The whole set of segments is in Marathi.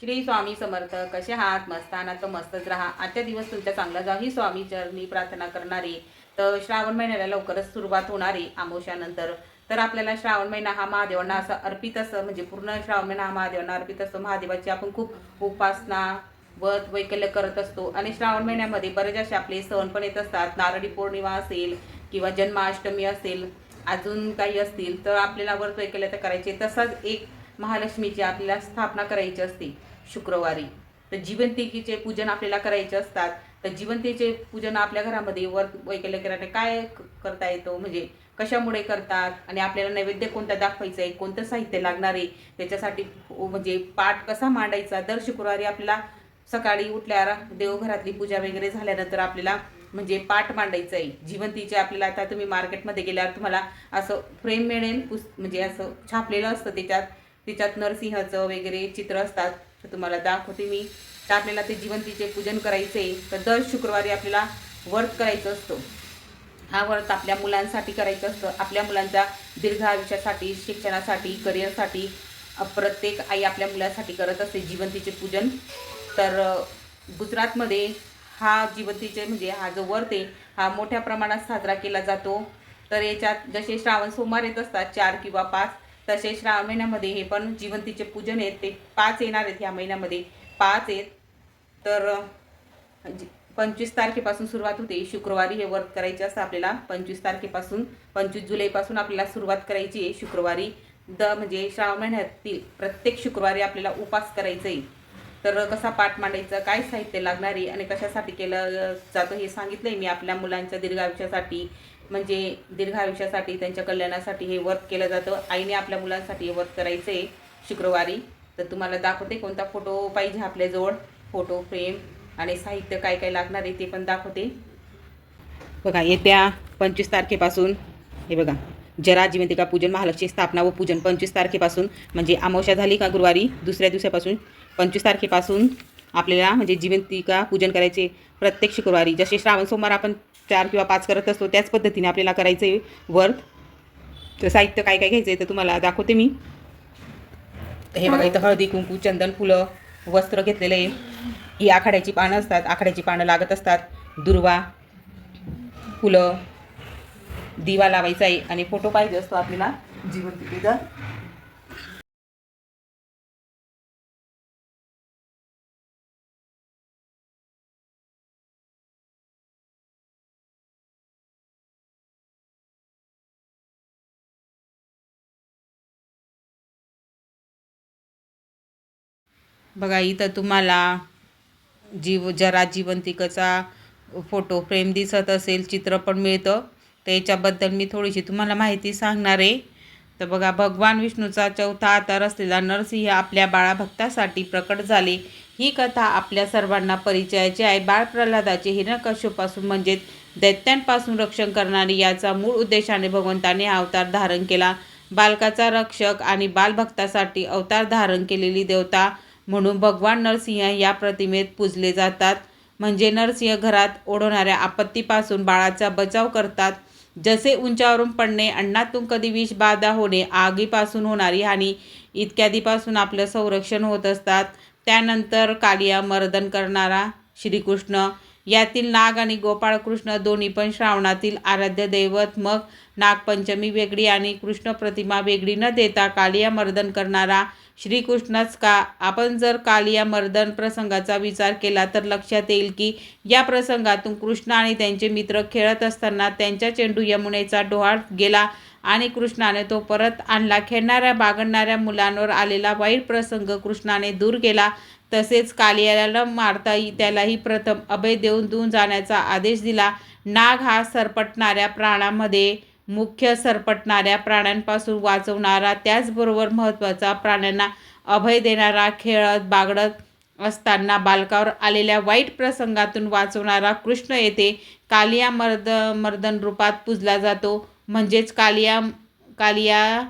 श्री स्वामी समर्थ कसे आहात? मस्ताना तर मस्तच राहा. आजच्या दिवस तुमच्या चांगला जा ही स्वामी चरणी प्रार्थना करणारे. तर श्रावण महिन्याला लवकरच सुरुवात होणारे आमोशानंतर. तर आपल्याला श्रावण महिना हा महादेवांना असं अर्पित असं म्हणजे पूर्ण श्रावण महिना हा महादेवांना अर्पित असतो महादेवाची आपण खूप उपासना व्रत वैकल्य करत असतो. आणि श्रावण महिन्यामध्ये बरेच असे आपले सण पण येत असतात. नारळी पौर्णिमा असेल किंवा जन्माष्टमी असेल अजून काही असतील तर आपल्याला व्रत वैकल्य तर करायचे. तसंच एक महालक्ष्मीची आपल्याला स्थापना करायची असते. शुक्रवारी. तर जीवंतिकेचे पूजन आपल्याला करायचे असतात. तर जिवंतीचे पूजन आपल्या घरामध्ये वर वैकल्य करायला काय क- करता येतो? म्हणजे कशामुळे करतात? आणि आपल्याला नैवेद्य कोणता दाखवायचा आहे? कोणतं साहित्य लागणार आहे? त्याच्यासाठी हो, म्हणजे पाठ कसा मांडायचा? दर शुक्रवारी आपल्याला सकाळी उठल्यावर देवघरातली पूजा वगैरे झाल्यानंतर आपल्याला म्हणजे पाठ मांडायचं आहे. जिवंतीचे आपल्याला आता तुम्ही मार्केटमध्ये गेल्यावर तुम्हाला असं फ्रेम मिळेल पुस म्हणजे असं छापलेलं असतं त्याच्यात. त्याच्यात नरसिंहाचं वगैरे चित्र असतात. तर तुम्हाला दाखवते मी. तर आपल्याला ते जिवंतीचे पूजन करायचे. तर दर शुक्रवारी आपल्याला व्रत करायचं असतं. हा व्रत आपल्या मुलांसाठी करायचं असतं. आपल्या मुलांच्या दीर्घ आयुष्यासाठी शिक्षणासाठी करिअरसाठी प्रत्येक आई आपल्या मुलासाठी करत असते जिवंतीचे पूजन. तर गुजरातमध्ये हा जिवंतीचे म्हणजे हा जो व्रत आहे हा मोठ्या प्रमाणात साजरा केला जातो. तर याच्यात जसे श्रावण सोमवार येत असतात चार किंवा पाच तसेच श्रावण महिन्यामध्ये हे पण जिवंतीचे पूजन आहेत. ते पाच येणार आहेत ह्या महिन्यामध्ये. पाच आहेत. तर पंचवीस तारखेपासून सुरुवात होते. शुक्रवारी हे व्रत करायचे असतं आपल्याला. पंचवीस तारखेपासून पंचवीस जुलैपासून आपल्याला सुरुवात करायची आहे. शुक्रवारी द म्हणजे श्रावण महिन्यातील प्रत्येक शुक्रवारी आपल्याला उपास करायचा आहे. तर कसा पाठ मांडायचा काय साहित्य लागणार आहे आणि कशासाठी केलं जातं हे सांगितलं आहे मी आपल्या मुलांच्या दीर्घायुष्यासाठी. म्हणजे दीर्घायुष्यासाठी त्यांच्या कल्याणासाठी हे व्रत केलं जातं. आईने आपल्या मुलांसाठी हे व्रत करायचं आहे शुक्रवारी. तर तुम्हाला दाखवते कोणता फोटो पाहिजे आपल्याजवळ. फोटो फ्रेम आणि साहित्य काय काय लागणार आहे ते पण दाखवते. बघा येत्या पंचवीस तारखेपासून हे बघा जरा जिवंतिका पूजन महालक्ष्मी स्थापना व पूजन पंचवीस तारखेपासून म्हणजे अमावस्या झाली का गुरुवारी? दुसऱ्या दिवसापासून. पंचवीस तारखेपासून आपल्याला म्हणजे जिवंतिका पूजन करायचे. प्रत्येक शुक्रवारी जसे श्रावण सोमवार आपण चार किंवा पाच करत असतो त्याच पद्धतीने आपल्याला करायचं आहे वर्थ तर साहित्य काय काय घ्यायचं आहे तर तुम्हाला दाखवते मी. हे बघा इथं हळदी कुंकू चंदन फुलं वस्त्र घेतलेलं आहे. ही आखाड्याची पानं असतात आखाड्याची पानं लागत असतात. दुर्वा फुलं दिवा लावायचा आहे आणि फोटो पाहिजे असतो आपल्याला. जिवंतिकेचा बघा इथं तुम्हाला जीव जरा जीवंतिकाचा फोटो फ्रेम दिसत असेल चित्र पण मिळतं. त्याच्याबद्दल मी थोडीशी तुम्हाला माहिती सांगणार आहे. तर बघा भगवान विष्णूचा चौथा अवतार असलेला नरसिंह आपल्या बाळाभक्तासाठी प्रकट झाले. ही कथा आपल्या सर्वांना परिचयाची आहे. बाळ प्रल्हादाचे हिरण्यकश्यपासून म्हणजेच दैत्यांपासून रक्षण करणारी याचा मूळ उद्देशाने भगवंताने हा अवतार धारण केला. बालकाचा रक्षक आणि बालभक्तासाठी अवतार धारण केलेली देवता म्हणून भगवान नरसिंह या प्रतिमेत पूजले जातात. म्हणजे नरसिंह घरात ओढवणाऱ्या आपत्तीपासून बाळाचा बचाव करतात. जसे उंचावरून पडणे अन्नातून कधी विष बाधा होणे आगीपासून होणारी हानी इत्यादीपासून आपलं संरक्षण होत असतात. त्यानंतर कालिया मर्दन करणारा श्रीकृष्ण यातील नाग आणि गोपाळकृष्ण दोन्ही पण श्रावणातील आराध्य दैवत. मग नागपंचमी वेगळी आणि कृष्ण प्रतिमा वेगळी न देता कालिया मर्दन करणारा श्रीकृष्णच का? आपण जर कालिया मर्दन प्रसंगाचा विचार केला तर लक्षात येईल की या प्रसंगातून कृष्ण आणि त्यांचे मित्र खेळत असताना त्यांच्या चेंडू यमुनेचा डोहाळ गेला आणि कृष्णाने तो परत आणला. खेळणाऱ्या बागडणाऱ्या मुलांवर आलेला वाईट प्रसंग कृष्णाने दूर केला. तसेच कालियाला न मारता त्यालाही प्रथम अभय देऊन दूर जाण्याचा आदेश दिला. नाग हा सरपटणाऱ्या प्राणामध्ये मुख्य सरपटणाऱ्या प्राण्यांपासून वाचवणारा त्याचबरोबर महत्त्वाचा प्राण्यांना अभय देणारा खेळत बागडत असताना बालकावर आलेल्या वाईट प्रसंगातून वाचवणारा कृष्ण येथे कालिया मर्द मर्दन रूपात पूजला जातो. म्हणजेच कालिया कालिया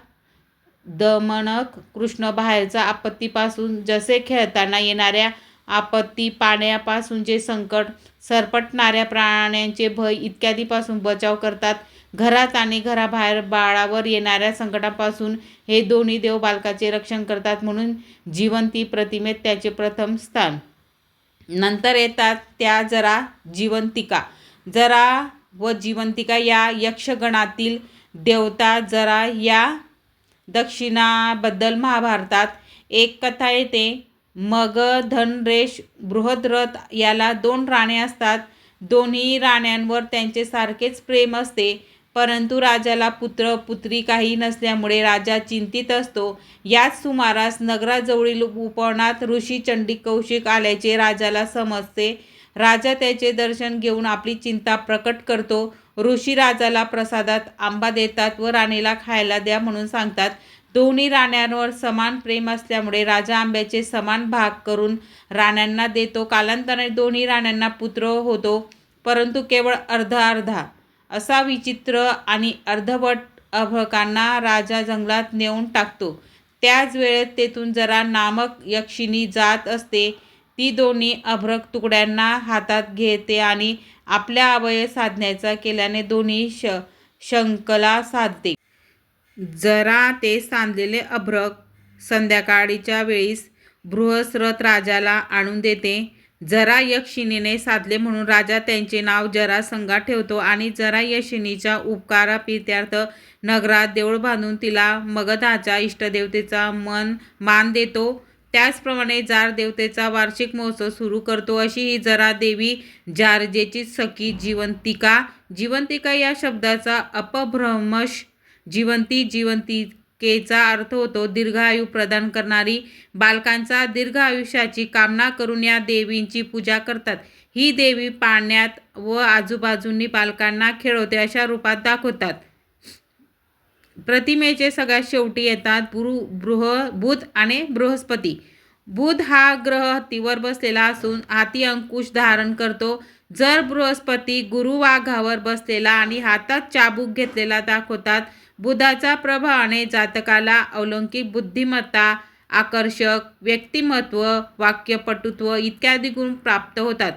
दमनक कृष्ण बाहेरचा आपत्तीपासून जसे खेळताना येणाऱ्या आपत्ती पाण्यापासून जे संकट सरपटणाऱ्या प्राण्यांचे भय इत्यादीपासून बचाव करतात घरात आणि घराबाहेर बाळावर येणाऱ्या संकटापासून हे दोन्ही देव बालकाचे रक्षण करतात म्हणून जिवंती प्रतिमेत त्याचे प्रथम स्थान. नंतर येतात त्या जरा जिवंतिका. जरा व जिवंतिका या यक्षगणातील देवता जरा या दक्षिणाबद्दल महाभारतात एक कथा येते. मग धनरेश बृहद्रथ याला दोन राणे असतात. दोन्ही राण्यांवर त्यांचे सारखेच प्रेम असते. परंतु राजाला पुत्र पुत्री काही नसल्यामुळे राजा चिंतित असतो. याच सुमारास नगराजवळील उपवनात ऋषी चंडी कौशिक आल्याचे राजाला समजते. राजा त्याचे दर्शन घेऊन आपली चिंता प्रकट करतो. ऋषी राजाला प्रसादात आंबा देतात व राणीला खायला द्या म्हणून सांगतात. दोन्ही राण्यांवर समान प्रेम असल्यामुळे राजा आंब्याचे समान भाग करून राण्यांना देतो. कालांतराने दोन्ही राण्यांना पुत्र होतो. परंतु केवळ अर्धा अर्धा. असा विचित्र आणि अर्धवट अभकांना राजा जंगलात नेऊन टाकतो. त्याच वेळेत तेथून जरा नामक यक्षिणी जात असते. ती दोन्ही अभ्रक तुकड्यांना हातात घेते आणि आपल्या अवयव साधण्याचा केल्याने दोन्ही श शंकला साधते. जरा ते सांधलेले अभ्रक संध्याकाळीच्या वेळीस बृहस्रथ राजाला आणून देते. जरा यक्षिणीने साधले म्हणून राजा त्यांचे नाव जरासंगा ठेवतो आणि जरा यक्षिणीच्या उपकाराप्रित्यार्थ नगरात देऊळ बांधून तिला मगधाच्या इष्टदेवतेचा मन मान देतो. त्याचप्रमाणे जार देवतेचा वार्षिक महोत्सव सुरू करतो. अशी ही जरा देवी जारजेची सखी जिवंतिका. जिवंतिका या शब्दाचा अपभ्रमश जिवंती जिवंती केचा अर्थ होतो दीर्घायू प्रदान करणारी. बालकांचा दीर्घ आयुष्याची कामना करून या देवींची पूजा करतात. ही देवी पाण्यात व आजूबाजूंनी बालकांना खेळवते अशा रूपात दाखवतात. प्रतिमेचे सगळ्यात शेवटी येतात बृ बृह बुध आणि बृहस्पती. बुध हा ग्रह हत्तीवर बसलेला असून हाती अंकुश धारण करतो. जर बृहस्पती गुरुवाघावर बसलेला आणि हातात चाबूक घेतलेला दाखवतात बुधाचा प्रभावाने जातकाला अलौकिक बुद्धिमत्ता आकर्षक व्यक्तिमत्व वाक्यपटुत्व इत्यादी गुण प्राप्त होतात.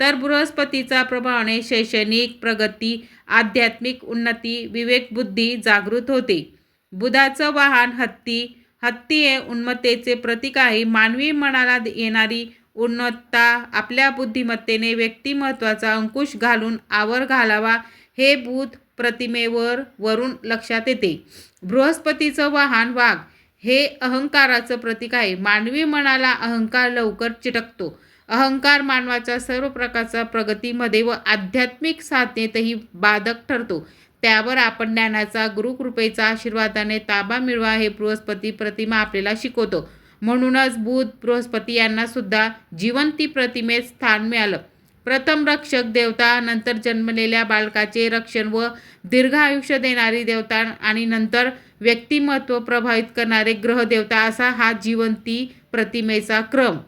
तर बृहस्पतीचा प्रभावाने शैक्षणिक प्रगती आध्यात्मिक उन्नती विवेकबुद्धी जागृत होते. बुधाचं वाहन हत्ती हत्ती हे उन्मत्तेचे प्रतीक आहे. मानवी मनाला येणारी उन्नतता आपल्या बुद्धिमत्तेने व्यक्तिमत्वाचा अंकुश घालून आवर घालावा. हे बुध प्रतिमेवर वरून लक्षात येते. बृहस्पतीचं वाहन वाघ हे अहंकाराचं प्रतीक आहे. मानवी मनाला अहंकार लवकर चिटकतो. अहंकार मानवाच्या सर्व प्रकारच्या प्रगतीमध्ये व आध्यात्मिक साधनेतही बाधक ठरतो. त्यावर आपण ज्ञानाचा गुरुकृपेचा आशीर्वादाने ताबा मिळवा हे बृहस्पती प्रतिमा आपल्याला शिकवतो. म्हणूनच बुध बृहस्पती यांना सुद्धा जिवंती प्रतिमेत स्थान मिळालं. प्रथम रक्षक देवता नंतर जन्मलेल्या बालकाचे रक्षण व दीर्घ आयुष्य देणारी देवता आणि नंतर व्यक्तिमत्व प्रभावित करणारे ग्रहदेवता असा हा जिवंती प्रतिमेचा क्रम.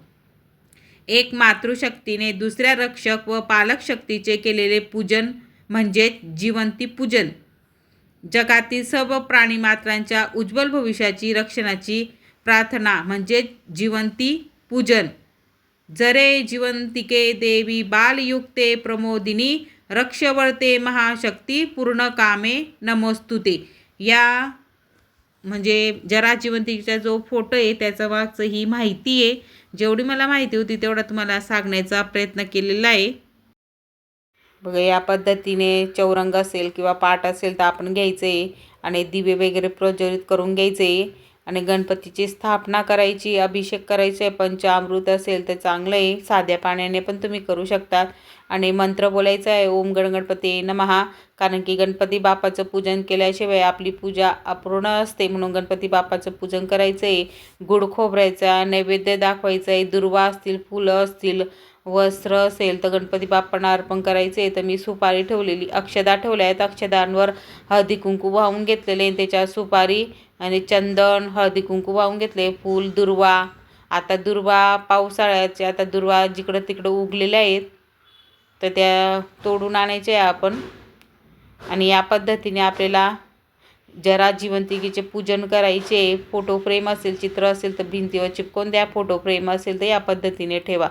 एक मातृशक्तीने दुसऱ्या रक्षक व पालक शक्तीचे केलेले पूजन म्हणजे जिवंती पूजन. जगातील सर्व प्राणीमात्रांच्या उज्ज्वल भविष्याची रक्षणाची प्रार्थना म्हणजे जिवंती पूजन. जरे जिवंतिके देवी बालयुक्ते प्रमोदिनी रक्षवर्ते महाशक्ती पूर्ण कामे नमोस्तुते. या म्हणजे जरा जिवंतिकेचा जो फोटो आहे त्याचा मागचं ही माहिती आहे. जेवढी मला माहिती होती तेवढा तुम्हाला सांगण्याचा प्रयत्न केलेला आहे. बघा या पद्धतीने चौरंग असेल किंवा पाट असेल तर आपण घ्यायचं आहे आणि दिवे वगैरे प्रज्वलित करून घ्यायचे. आहे आणि गणपतीची स्थापना करायची अभिषेक करायचं आहे पंचामृत असेल तर चांगलं आहे साध्या पाण्याने पण तुम्ही करू शकतात. आणि मंत्र बोलायचा आहे ओम गण गणपती नमहा कारण की गणपती बापाचं पूजन केल्याशिवाय आपली पूजा अपूर्ण असते. म्हणून गणपती बाप्पाचं पूजन करायचं आहे गुड खोबरायचा नैवेद्य दाखवायचं आहे दुर्वा असतील फुलं असतील वस्त्र असेल तर गणपती बाप्पांना अर्पण करायचे तर मी सुपारी ठेवलेली. अक्षदा ठेवल्या आहेत. अक्षदांवर हळदी कुंकू वाहून घेतलेले त्याच्या सुपारी आणि चंदन हळदी कुंकू वाहून घेतले. फूल दुर्वा. आता दुर्वा पावसाळ्याचे आता दुर्वा जिकडं तिकडं उगलेल्या आहेत तर त्या तोडून आणायचे आहे आपण. आणि या पद्धतीने आपल्याला जरा जिवंतिकेचे पूजन करायचे. फोटो फ्रेम असेल चित्र असेल तर भिंतीवर चिपकून द्या. फोटो फ्रेम असेल तर या पद्धतीने ठेवा.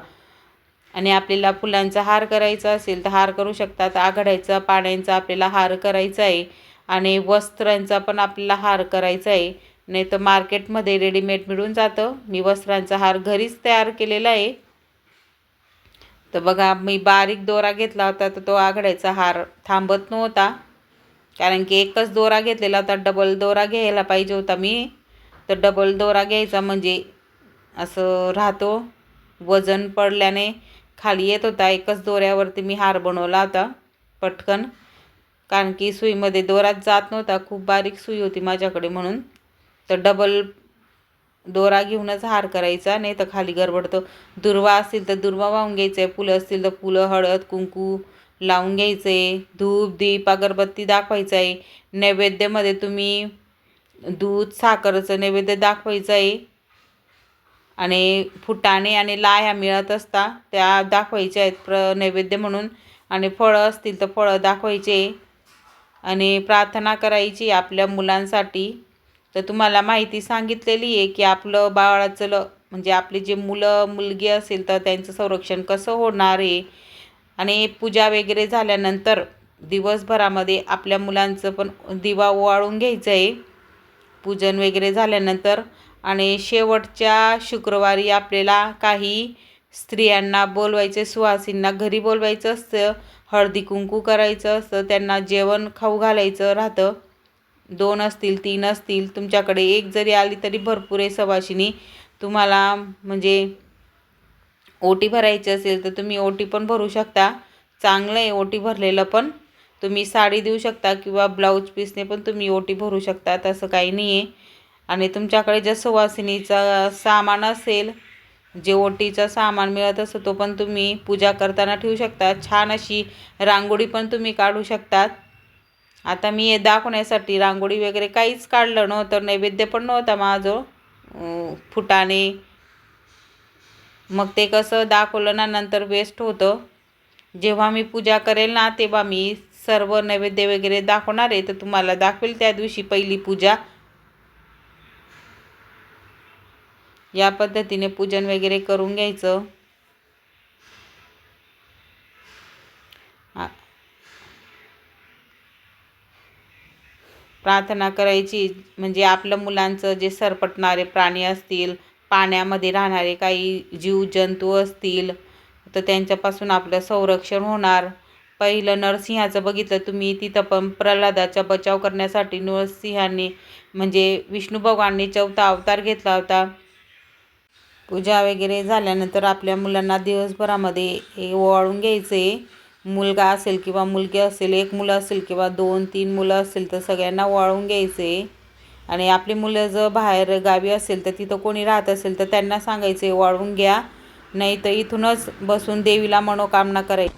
आणि आपल्याला फुलांचा हार करायचा असेल तर हार करू शकतात आघाड्याचा पाण्यांचा आपल्याला हार करायचा आहे. आणि वस्त्रांचा पण आपल्याला हार करायचा आहे. नाही तर मार्केटमध्ये रेडीमेड मिळून जातं. मी वस्त्रांचा हार घरीच तयार केलेला आहे. तर बघा मी बारीक दोरा घेतला होता तर तो आघाड्याचा हार थांबत नव्हता. कारण की एकच दोरा घेतलेला होता डबल दोरा घ्यायला पाहिजे होता मी. तर डबल दोरा घ्यायचा म्हणजे असं राहतो वजन पडल्याने खाली येत होता. एकच दोऱ्यावरती मी हार बनवला होता पटकन. कारण की सुईमध्ये दोरात जात नव्हता. खूप बारीक सुई होती माझ्याकडे म्हणून. तर डबल दोरा घेऊनच हार करायचा नाही तर खाली गरबडतो. दुर्वा असतील तर दुर्वा वाहून घ्यायचं आहे फुलं असतील तर फुलं हळद कुंकू लावून घ्यायचं. आहे धूप दीप अगरबत्ती दाखवायचं आहे नैवेद्यामध्ये तुम्ही दूध साखरेचं नैवेद्य दाखवायचं आहे आणि फुटाणे आणि लाह्या मिळत असता त्या दाखवायच्या आहेत प्र नैवेद्य म्हणून. आणि फळं असतील तर फळं दाखवायचे. आणि प्रार्थना करायची आपल्या मुलांसाठी. तर तुम्हाला माहिती सांगितलेली आहे की आपलं बाळाचं ल म्हणजे आपली जे मुलं मुलगी असेल तर त्यांचं संरक्षण कसं होणार आहे? आणि पूजा वगैरे झाल्यानंतर दिवसभरामध्ये आपल्या मुलांचं पण दिवा ओवाळून घ्यायचं आहे. पूजन वगैरे झाल्यानंतर आणि शेवटच्या शुक्रवारी आपल्याला काही स्त्रियांना बोलवायचे सुहासींना घरी बोलवायचं असतं हळदी कुंकू करायचं असतं त्यांना जेवण खाऊ घालायचं राहतं. दोन असतील तीन असतील तुमच्याकडे एक जरी आली तरी भरपूर आहे सवाशिनी. तुम्हाला म्हणजे ओटी भरायची असेल तर तुम्ही ओटी पण भरू शकता. चांगलं आहे ओटी भरलेलं पण. तुम्ही साडी देऊ शकता किंवा ब्लाऊज पीसने पण तुम्ही ओटी भरू शकता तसं काही नाही आहे. आणि तुमच्याकडे जर सुवासिनीचा सामान असेल जे ओटीचा सामान मिळत असतो तो पण तुम्ही पूजा करताना ठेवू शकता. छान अशी रांगोळी पण तुम्ही काढू शकतात. आता मी हे दाखवण्यासाठी रांगोळी वगैरे काहीच काढलं नव्हतं नैवेद्य पण नव्हता माझं. फुटाने मग ते कसं दाखवलं ना नंतर वेस्ट होतं. जेव्हा मी पूजा करेल ना तेव्हा मी सर्व नैवेद्य वगैरे दाखवणार आहे. तर तुम्हाला दाखवेल त्या दिवशी पहिली पूजा. या पद्धतीने पूजन वगैरे करून घ्यायचं. प्रार्थना करायची म्हणजे आपलं मुलांचं जे सरपटणारे प्राणी असतील पाण्यामध्ये राहणारे काही जीवजंतू असतील तर त्यांच्यापासून आपलं संरक्षण होणार. पहिलं नरसिंहाचं बघितलं तुम्ही तिथं पण प्रल्हादाचा बचाव करण्यासाठी नरसिंहांनी म्हणजे विष्णू भगवानने चौथा अवतार घेतला होता. पूजा वगैरे झाल्यानंतर आपल्या मुलांना दिवसभरामध्ये हे ओवाळून घ्यायचे. मुलगा असेल किंवा मुलगी असेल एक मुलं असेल किंवा दोन तीन मुलं असेल तर सगळ्यांना ओवाळून घ्यायचे. आणि आपली मुलं जर बाहेर गावी असेल तर तिथं कोणी राहत असेल तर त्यांना सांगायचे वाळून घ्या नाही तर इथूनच बसून देवीला मनोकामना करायची.